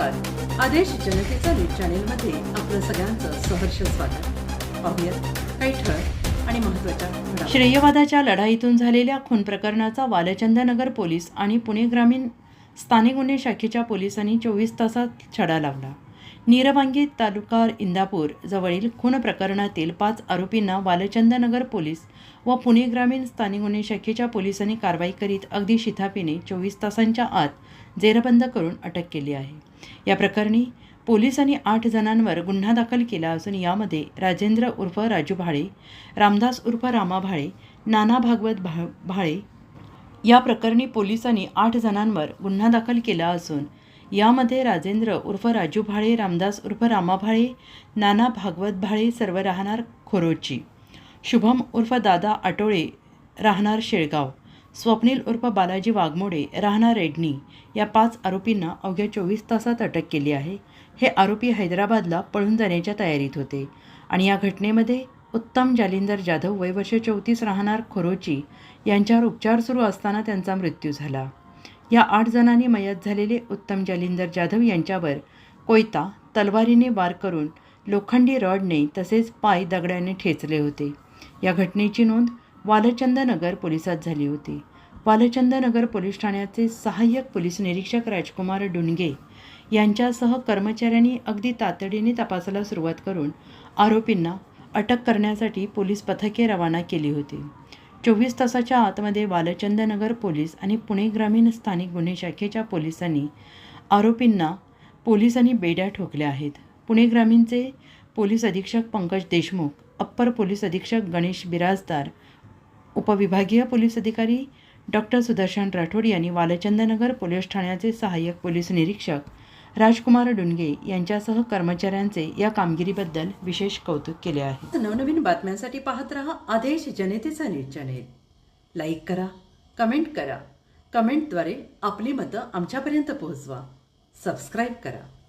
आदेश जनतेचा न्यूज चॅनेलमध्ये आपलं सगळ्यांचं सहर्ष स्वागत. पाहूयात काही ठळक आणि महत्त्वाच्या श्रेयवादाच्या लढाईतून झालेल्या खून प्रकरणाचा वालचंदनगर पोलीस आणि पुणे ग्रामीण स्थानिक गुन्हे शाखेच्या पोलिसांनी चोवीस तासात छडा लावला. नीरवांगी तालुका इंदापूर जवळील खून प्रकरणातील पाच आरोपींना बालचंदनगर पोलीस व पुणे ग्रामीण स्थानिक गुन्हे शाखेच्या पोलिसांनी कारवाई करीत अगदी शिथापीने चोवीस तासांच्या आत जेरबंद करून अटक केली आहे. या प्रकरणी पोलिसांनी आठ जणांवर गुन्हा दाखल केला असून यामध्ये राजेंद्र उर्फ राजू भाळे रामदास उर्फ रामा भाळे नाना भागवत भा भाळे. या प्रकरणी पोलिसांनी आठ जणांवर गुन्हा दाखल केला असून यामध्ये राजेंद्र उर्फ राजू भाळे रामदास उर्फ रामा भाळे नाना भागवत भाळे सर्व राहणार खोरोची. शुभम उर्फ दादा आटोळे राहणार शेळगाव. स्वप्नील उर्फ बालाजी वाघमोडे राहणार रेडणी. या पाच आरोपींना अवघ्या चोवीस तासात अटक केली आहे. हे आरोपी हैदराबादला पळून जाण्याच्या तयारीत होते. आणि या घटनेमध्ये उत्तम जालिंदर जाधव वय वर्ष चौतीस राहणार खोरोची यांच्यावर उपचार सुरू असताना त्यांचा मृत्यू झाला. या आठ जणांनी मयत झालेले उत्तम जालिंदर जाधव यांच्यावर कोयता तलवारीने वार करून लोखंडी रॉडने तसेच पाय दगडाने ठेचले होते. या घटनेची नोंद वालचंदनगर पोलिसात झाली होती. वालचंदनगर पोलीस ठाण्याचे सहाय्यक पोलीस निरीक्षक राजकुमार डुणगे यांच्यासह कर्मचाऱ्यांनी अगदी तातडीने तपासाला सुरुवात करून आरोपींना अटक करण्यासाठी पोलीस पथके रवाना केली होती. चोवीस तासाच्या आतमध्ये बालचंदनगर पोलीस आणि पुणे ग्रामीण स्थानिक गुन्हे शाखेच्या पोलिसांनी आरोपींना पोलिसांनी बेड्या ठोकल्या आहेत. पुणे ग्रामीणचे पोलीस अधीक्षक पंकज देशमुख अप्पर पोलीस अधीक्षक गणेश बिराजदार उपविभागीय पोलीस अधिकारी डॉक्टर सुदर्शन राठोड यांनी वालचंदनगर पोलीस ठाण्याचे सहाय्यक पोलीस निरीक्षक राजकुमार डुनगे यांच्यासह कर्मचाऱ्यांचे या कामगिरीबद्दल विशेष कौतुक केले आहे. नवनवीन बातम्यांसाठी पाहत रहा आदेश जनतेचा न्यूज चॅनेल. लाईक करा कमेंट करा. कमेंटद्वारे आपली मतं आमच्यापर्यंत पोहोचवा. सबस्क्राईब करा.